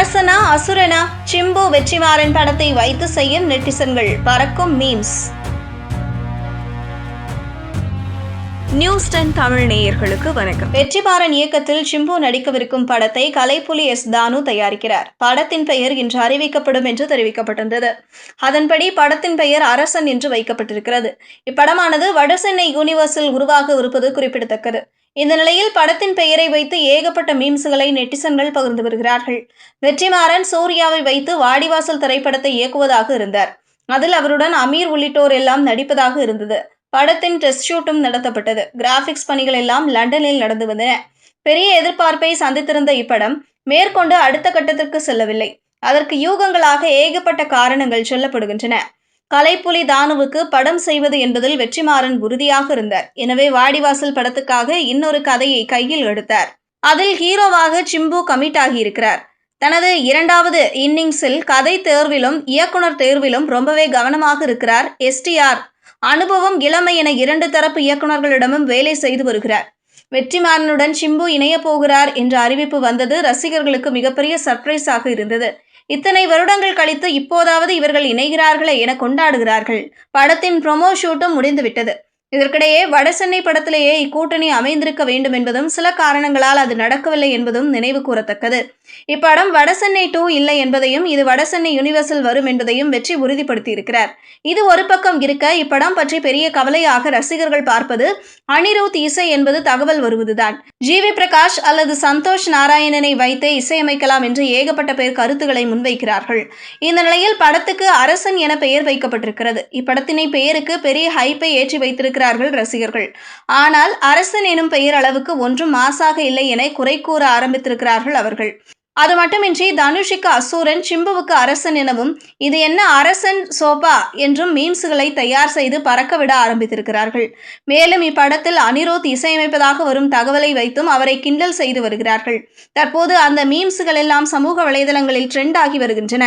அரசனா அசுரனா சிம்பு வெற்றிமாறன் படத்தை வைத்து செய்யும் நெட்டிசன்கள். பறக்கும் மீம்ஸ். நியூஸ் டென் தமிழ் நேயர்களுக்கு வணக்கம். வெற்றிமாறன் இயக்கத்தில் சிம்பு நடிக்கவிருக்கும் படத்தை கலைப்புலி எஸ் தானு தயாரிக்கிறார். படத்தின் பெயர் இன்று அறிவிக்கப்படும் என்று தெரிவிக்கப்பட்டிருந்தது. அதன்படி படத்தின் பெயர் அரசன் என்று வைக்கப்பட்டிருக்கிறது. இப்படமானது வடசென்னை யூனிவர்ஸில் உருவாக இருப்பது குறிப்பிடத்தக்கது. இந்த நிலையில் படத்தின் பெயரை வைத்து ஏகப்பட்ட மீம்ஸ்களை நெட்டிசன்கள் பகிர்ந்து வருகிறார்கள். வெற்றிமாறன் சூர்யாவை வைத்து வாடிவாசல் திரைப்படத்தை இயக்குவதாக இருந்தார். அதில் அவருடன் அமீர் உள்ளிட்டோர் எல்லாம் நடிப்பதாக இருந்தது. படத்தின் டெஸ்ட் ஷூட்டும் நடத்தப்பட்டது. கிராபிக்ஸ் பணிகள் எல்லாம் லண்டனில் நடந்து வந்தன. பெரிய எதிர்பார்ப்பை சந்தித்திருந்த இப்படம் மேற்கொண்டு அடுத்த கட்டத்திற்கு செல்லவில்லை. அதற்கு யூகங்களாக ஏகப்பட்ட காரணங்கள் சொல்லப்படுகின்றன. கலைப்புலி தானுவுக்கு படம் செய்வது என்பதில் வெற்றிமாறன் உறுதியாக இருந்தார். எனவே வாடிவாசல் படத்துக்காக இன்னொரு கதையை கையில் எடுத்தார். அதில் ஹீரோவாக சிம்பு கமிட் ஆகியிருக்கிறார் தனது இரண்டாவது இன்னிங்ஸில் கதை தேர்விலும் இயக்குனர் தேர்விலும் ரொம்பவே கவனமாக இருக்கிறார். எஸ்டிஆர் அனுபவம் இளமை என இரண்டு தரப்பு இயக்குநர்களிடமும் வேலை செய்து வருகிறார். வெற்றிமாறனுடன் சிம்பு இணைய போகிறார் என்ற அறிவிப்பு வந்தது. ரசிகர்களுக்கு மிகப்பெரிய சர்ப்ரைஸாக இருந்தது. இத்தனை வருடங்கள் கழித்து இப்போதாவது இவர்கள் இணைகிறார்களே என கொண்டாடுகிறார்கள். படத்தின் ப்ரொமோ ஷூட்டும் முடிந்துவிட்டது. இதற்கிடையே வடசென்னை படத்திலேயே இக்கூட்டணி அமைந்திருக்க வேண்டும் என்பதும் சில காரணங்களால் அது நடக்கவில்லை என்பதும் நினைவு கூறத்தக்கது. இப்படம் வடசென்னை டூ இல்லை என்பதையும் இது வடசென்னை யூனிவர்சல் வரும் என்பதையும் வெற்றி உறுதிப்படுத்தியிருக்கிறார். இது ஒரு பக்கம் இருக்க இப்படம் பற்றி பெரிய கவலையாக ரசிகர்கள் பார்ப்பது அனிருத் இசை என்பது தகவல் வருவதுதான். ஜி. வி. பிரகாஷ் அல்லது சந்தோஷ் நாராயணனை வைத்தே இசையமைக்கலாம் என்று ஏகப்பட்ட பேர் கருத்துக்களை முன்வைக்கிறார்கள். இந்த நிலையில் படத்துக்கு அரசன் என பெயர் வைக்கப்பட்டிருக்கிறது. இப்படத்தினை பெயருக்கு பெரிய ஹைப்பை ஏற்றி வைத்திருக்கிறார்கள் ரசிகர்கள். ஆனால் அரசன் எனும் பெயர் அளவுக்கு ஒன்றும் மாசாக இல்லை என குறை கூற ஆரம்பித்திருக்கிறார்கள் அவர்கள். அது மட்டுமின்றி தனுஷுக்கு அசூரன் சிம்புவுக்கு அரசன் எனவும் இது என்ன அரசன் சோபா என்றும் மீம்ஸுகளை தயார் செய்து பறக்கவிட ஆரம்பித்திருக்கிறார்கள். மேலும் இப்படத்தில் அனிருத் இசையமைப்பதாக வரும் தகவலை வைத்தும் அவரை கிண்டல் செய்து வருகிறார்கள். தற்போது அந்த மீம்ஸுகள் எல்லாம் சமூக வலைதளங்களில் ட்ரெண்ட் ஆகி வருகின்றன.